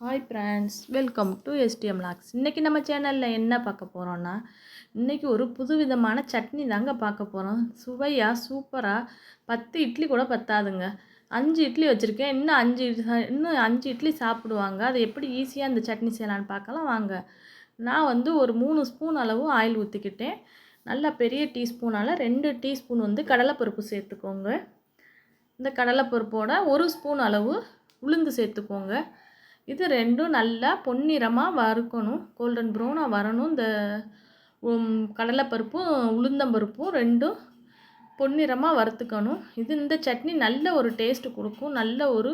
Hi friends welcome to STM logs இன்றைக்கி நம்ம சேனலில் என்ன பார்க்க போகிறோன்னா இன்றைக்கி ஒரு புதுவிதமான சட்னி தாங்க பார்க்க போகிறோம் சுவையாக சூப்பராக பத்து இட்லி கூட பத்தாதுங்க. அஞ்சு இட்லி வச்சுருக்கேன். இன்னும் அஞ்சு இன்னும் அஞ்சு இட்லி சாப்பிடுவாங்க. அது எப்படி ஈஸியாக இந்த சட்னி செய்யலான்னு பார்க்கலாம். வாங்க. நான் வந்து ஒரு மூணு ஸ்பூன் அளவு ஆயில் ஊற்றிக்கிட்டேன் நல்லா பெரிய டீஸ்பூனால் ரெண்டு டீஸ்பூன் வந்து கடலைப்பருப்பு சேர்த்துக்கோங்க. இந்த கடலைப்பருப்போட ஒரு ஸ்பூன் அளவு உளுந்து சேர்த்துக்கோங்க. இது ரெண்டும் நல்லா பொன்னிறமாக வறுக்கணும். கோல்டன் ப்ரௌனாக வரணும். இந்த கடலைப்பருப்பும் உளுந்தம்பருப்பும் ரெண்டும் பொன்னிறமாக வறுத்துக்கணும். இது இந்த சட்னி நல்ல ஒரு டேஸ்ட் கொடுக்கும். நல்ல ஒரு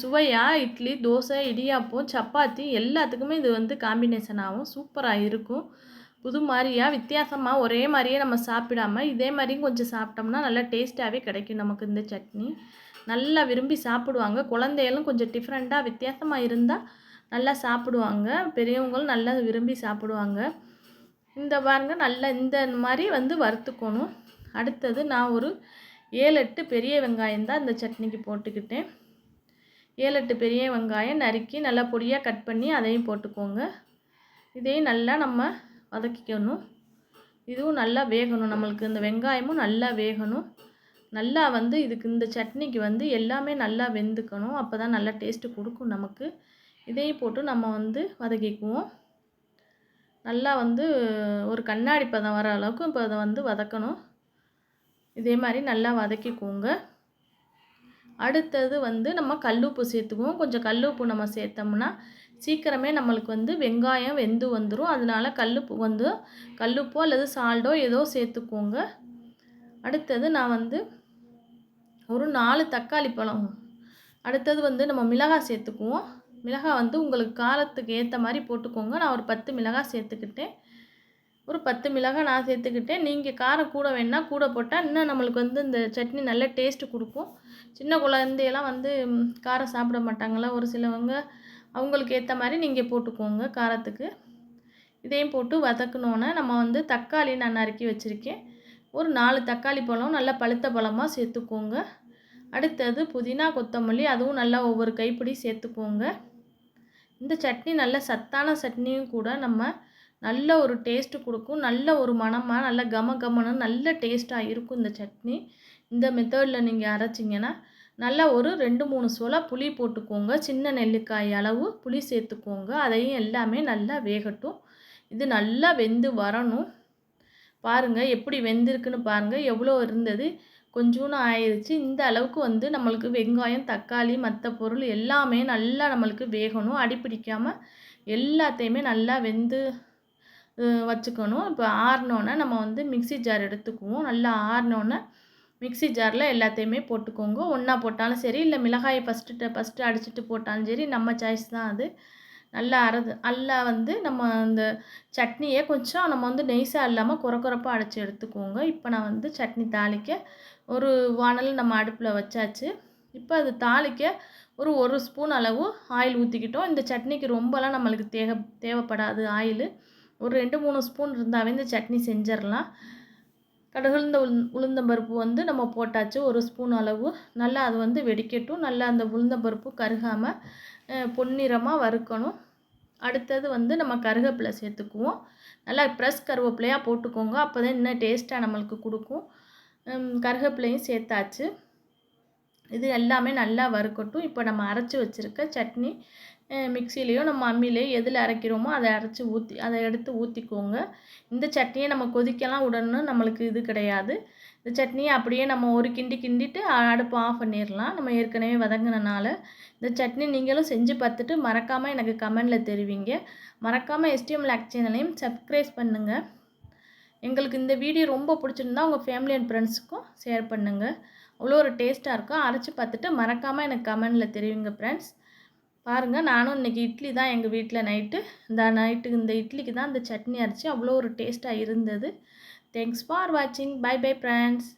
சுவையாக இட்லி தோசை இடியாப்பம் சப்பாத்தி எல்லாத்துக்குமே இது வந்து காம்பினேஷன் ஆகும் சூப்பராக இருக்கும். புது மாதிரியாக வித்தியாசமாக ஒரே மாதிரியே நம்ம சாப்பிடாம இதே மாதிரியும் கொஞ்சம் சாப்பிட்டோம்னா நல்லா டேஸ்ட்டாகவே கிடைக்கும் நமக்கு இந்த சட்னி. நல்லா விரும்பி சாப்பிடுவாங்க. குழந்தைகளும் கொஞ்சம் டிஃப்ரெண்ட்டாக வித்தியாசமாக இருந்தால் நல்லா சாப்பிடுவாங்க. பெரியவங்களும் நல்லா விரும்பி சாப்பிடுவாங்க. இந்த பாருங்க நல்லா இந்த மாதிரி வந்து வறுத்துக்கணும். அடுத்தது நான் ஒரு ஏழு எட்டு பெரிய வெங்காயம் தான் இந்த சட்னிக்கு போட்டுக்கிட்டேன். ஏழு எட்டு பெரிய வெங்காயம் நறுக்கி நல்லா பொடியாக கட் பண்ணி அதையும் போட்டுக்கோங்க. இதையும் நல்லா நம்ம வதக்கிக்கணும். இதுவும் நல்லா வேகணும். நம்மளுக்கு இந்த வெங்காயமும் நல்லா வேகணும். நல்லா வந்து இதுக்கு இந்த சட்னிக்கு வந்து எல்லாமே நல்லா வெந்துக்கணும். அப்போ தான் நல்லா டேஸ்ட்டு கொடுக்கும் நமக்கு. இதையும் போட்டு நம்ம வந்து வதக்கிக்குவோம். நல்லா வந்து ஒரு கண்ணாடி பதம் வர அளவுக்கு இப்போ அதை வந்து வதக்கணும். இதே மாதிரி நல்லா வதக்கிக்குவோங்க அடுத்தது வந்து நம்ம கல்லுப்பு சேர்த்துக்குவோம். கொஞ்சம் கல்லுப்பு நம்ம சேர்த்தோம்னா சீக்கிரமே நம்மளுக்கு வந்து வெங்காயம் வெந்து வந்துடும் அதனால கல்லுப்பு வந்து கல்லுப்போ அல்லது சால்டோ ஏதோ சேர்த்துக்கோங்க. அடுத்தது நான் வந்து ஒரு நாலு தக்காளி பழம். அடுத்தது வந்து நம்ம மிளகாய் சேர்த்துக்குவோம். மிளகாய் வந்து உங்களுக்கு காரத்துக்கு ஏற்ற மாதிரி போட்டுக்கோங்க. நான் ஒரு பத்து மிளகாய் சேர்த்துக்கிட்டேன். ஒரு பத்து மிளகாய் நான் சேர்த்துக்கிட்டேன். நீங்கள் காரம் கூட வேணால் கூட போட்டால் இன்னும் நம்மளுக்கு வந்து இந்த சட்னி நல்ல டேஸ்ட்டு கொடுக்கும். சின்ன குழந்தையெல்லாம் வந்து காரம் சாப்பிட மாட்டாங்களா? ஒரு சிலவங்க அவங்களுக்கு ஏற்ற மாதிரி நீங்கள் போட்டுக்கோங்க காரத்துக்கு. இதையும் போட்டு வதக்கணுன்னே நம்ம வந்து தக்காளி நான் நறுக்கி வச்சுருக்கேன். ஒரு நாலு தக்காளி பழம் நல்லா பழுத்த பழமாக சேர்த்துக்கோங்க. அடுத்தது புதினா கொத்தமல்லி அதுவும் நல்லா ஒவ்வொரு கைப்பிடி சேர்த்துக்கோங்க. இந்த சட்னி நல்ல சத்தான சட்னியும் கூட நம்ம நல்ல ஒரு டேஸ்ட்டு கொடுக்கும். நல்ல ஒரு மணமாக நல்ல கம கமன்னு நல்ல டேஸ்ட்டாக இருக்கும் இந்த சட்னி. இந்த மெத்தடில் நீங்கள் அரைச்சிங்கன்னா நல்லா ஒரு ரெண்டு மூணு சோளா புளி போட்டுக்கோங்க. சின்ன நெல்லிக்காய் அளவு புளி சேர்த்துக்கோங்க. அதையும் எல்லாமே நல்லா வேகட்டும். இது நல்லா வெந்து வரணும். பாருங்கள் எப்படி வெந்திருக்குன்னு பாருங்கள் எவ்வளோ இருந்தது? கொஞ்சோன்னு ஆயிடுச்சு இந்த அளவுக்கு வந்து நம்மளுக்கு வெங்காயம் தக்காளி மற்ற பொருள் எல்லாமே நல்லா நம்மளுக்கு வேகணும். அடிப்பிடிக்காமல் எல்லாத்தையுமே நல்லா வெந்து வச்சுக்கணும். இப்போ ஆறினோன்னே நம்ம வந்து மிக்ஸி ஜார் எடுத்துக்குவோம். நல்லா ஆறினோன்னே மிக்ஸி ஜாரில் எல்லாத்தையுமே போட்டுக்கோங்க. ஒன்றா போட்டாலும் சரி இல்லை மிளகாயை ஃபஸ்ட்டு ஃபஸ்ட்டு அடிச்சிட்டு போட்டாலும் சரி நம்ம சாய்ஸ் தான் அது. நல்லா அறது நல்லா வந்து நம்ம அந்த சட்னியை கொஞ்சம் நம்ம வந்து நெய்ஸாக இல்லாமல் குறை குறைப்பாக அடைச்சி எடுத்துக்கோங்க. இப்போ நான் வந்து சட்னி தாளிக்க ஒரு வானல் நம்ம அடுப்பில் வச்சாச்சு. இப்போ அது தாளிக்க ஒரு ஒரு ஸ்பூன் அளவு ஆயில் ஊற்றிக்கிட்டோம் இந்த சட்னிக்கு ரொம்பலாம் நம்மளுக்கு தேவை தேவைப்படாது ஆயில். ஒரு ரெண்டு மூணு ஸ்பூன் இருந்தாவே இந்த சட்னி செஞ்சிடலாம் கடுகுந்த உளுந் உளுந்தம்பருப்பு வந்து நம்ம போட்டாச்சு ஒரு ஸ்பூன் அளவு. நல்லா அது வந்து வெடிக்கட்டும். நல்லா அந்த உளுந்தம்பருப்பு கருகாமல் பொன்னிறமாக வறுக்கணும். அடுத்தது வந்து நம்ம கருவேப்பிலை சேர்த்துக்குவோம். நல்லா ப்ரெஸ் கருவேப்பிலையாக போட்டுக்கோங்க. அப்போ தான் இன்னும் டேஸ்ட்டாக நம்மளுக்கு கொடுக்கும். கருகப்பிலையும் கருவேப்பிலையும் சேர்த்தாச்சு. இது எல்லாமே நல்லா வறுக்கட்டும். இப்போ நம்ம அரைச்சி வச்சுருக்க சட்னி மிக்சிலேயோ நம்ம அம்மிலேயோ எதில் அரைக்கிறோமோ அதை அரைச்சி ஊற்றி அதை எடுத்து ஊற்றிக்கோங்க இந்த சட்னியை நம்ம கொதிக்கலாம் உடனே நம்மளுக்கு இது கிடையாது. இந்த சட்னியை அப்படியே நம்ம ஒரு கிண்டி கிண்டிட்டு அடுப்பு ஆஃப் பண்ணிடலாம். நம்ம ஏற்கனவே வதங்கினனால. இந்த சட்னி நீங்களும் செஞ்சு பார்த்துட்டு மறக்காமல் எனக்கு கமெண்டில் தெரிவிங்க. மறக்காமல் எஸ்டிஎம் லேக் சேனலையும் சப்ஸ்கிரைப் பண்ணுங்கள் எங்களுக்கு இந்த வீடியோ ரொம்ப பிடிச்சிருந்தா உங்கள் ஃபேமிலி அண்ட் ஃப்ரெண்ட்ஸுக்கும் ஷேர் பண்ணுங்கள் அவ்வளோ ஒரு டேஸ்ட்டாக இருக்கும் அரைச்சி பார்த்துட்டு மறக்காமல் எனக்கு கமெண்டில் தெரிவிங்க ஃப்ரெண்ட்ஸ் பாருங்கள் நானும் இன்றைக்கி இட்லி தான் எங்கள் வீட்டில் நைட்டு. இந்த நைட்டுக்கு இந்த இட்லிக்கு தான் இந்த சட்னி அரைச்சி அவ்வளோ ஒரு டேஸ்ட்டாக இருந்தது. தேங்க்ஸ் ஃபார் வாட்சிங் பை பை ஃப்ரெண்ட்ஸ்